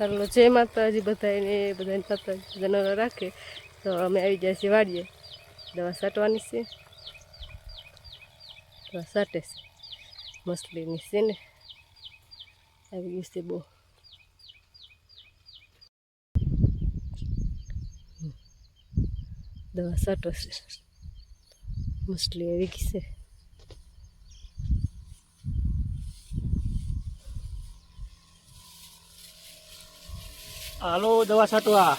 હાલો જય માતાજી બધાને બધાને માતાજી જનરો રાખે. તો અમે આવી ગયા છીએ વાડીએ. દવા છાંટવાની છે. દવા સાટે છે. મસલીની છે ને. આવી ગયું છે બહુ. દવા સાટો છે. મસલી આવી ગઈ છે. હાલો, દવા છાંટવા.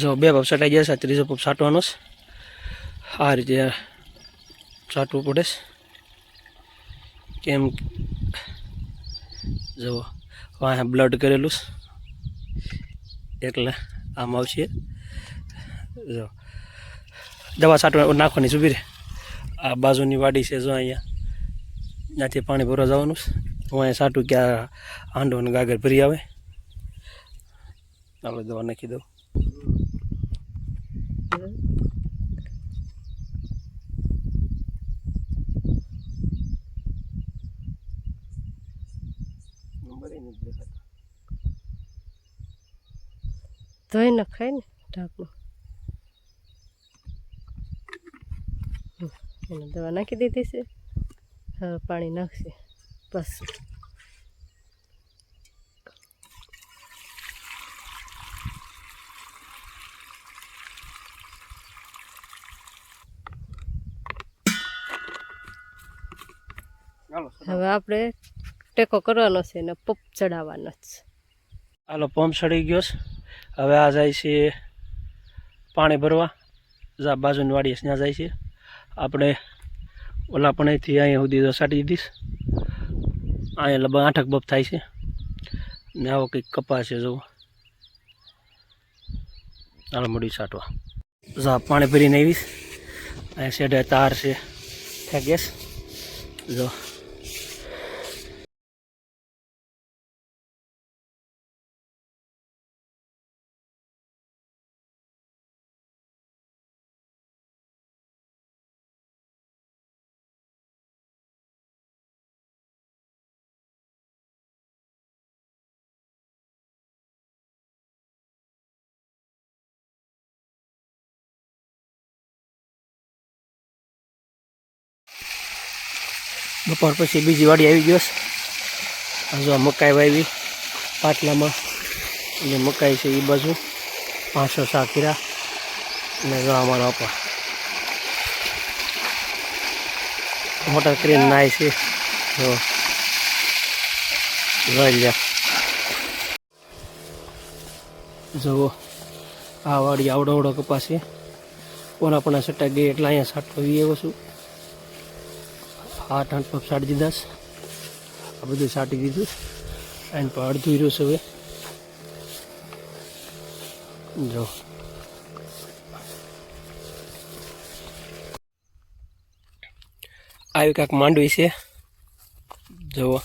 જો, બે પપ છાંટાઈ ગયા છે ત્રીજો પપ છાંટવાનો છે. આ રીતે છાંટવું પડે છે. કેમ જુઓ વાંહે બ્લડ કરેલું છે. એટલે આમ આવશે. જો, દવા છાંટવા નાખવાની છે રે આ બાજુની વાડી છે, જો અહીંયા. ત્યાંથી પાણી ભરવા જવાનું છે. હું અહીંયા સાટું ક્યાં આ હાંડો અને ગાગર ભરી આવે? ચાલો દવા નાખી દઉં. ધોઈ નખાય ને ઢાંકણું. એને દવા નાખી દીધી છે. હવે પાણી નાખશે. બસ. હવે આપણે ટેકો કરવાનો છે ને પપ ચડાવવાનો જ હાલો પંપ ચડી ગયો છે. હવે આ જાય છે પાણી ભરવા. જા બાજુની વાડીએ ત્યાં જાય છે. આપણે ઓલા પણ અહીંથી અહીંયા સુધી તો સાટી દીધીશ અહીંયા લગભગ આઠક બપ થાય છે. ને આવો કંઈક કપાસ છે, જુઓ. ચાલો મળી સાટવા જા પાણી ભરીને આવીશ. અહીંયા શેડે તાર છે. ગેસ જો. બપોર પછી બીજી વાડી આવી ગયો છે. આ જો આ મકાઈ વાવી, પાટલામાં. અને મકાઈ છે એ બાજુ, પાંચસો સાકીરા. અને જો અમારો આપા. મોટર ક્રેન નાય છે. જો. જોઈ જુઓ આ વાડી આવડો આવડો કપાશે ઓલા પણ સટ્ટા ગઈ એટલે અહીંયા સાટો એવો છું. આઠ આઠ પગ સાડી દીધા છે. આ બધું સાટી દીધું એન્ડ પર અડધું રહ્યું છે હવે. જો. આવી કાંક માંડવી છે. જુઓ.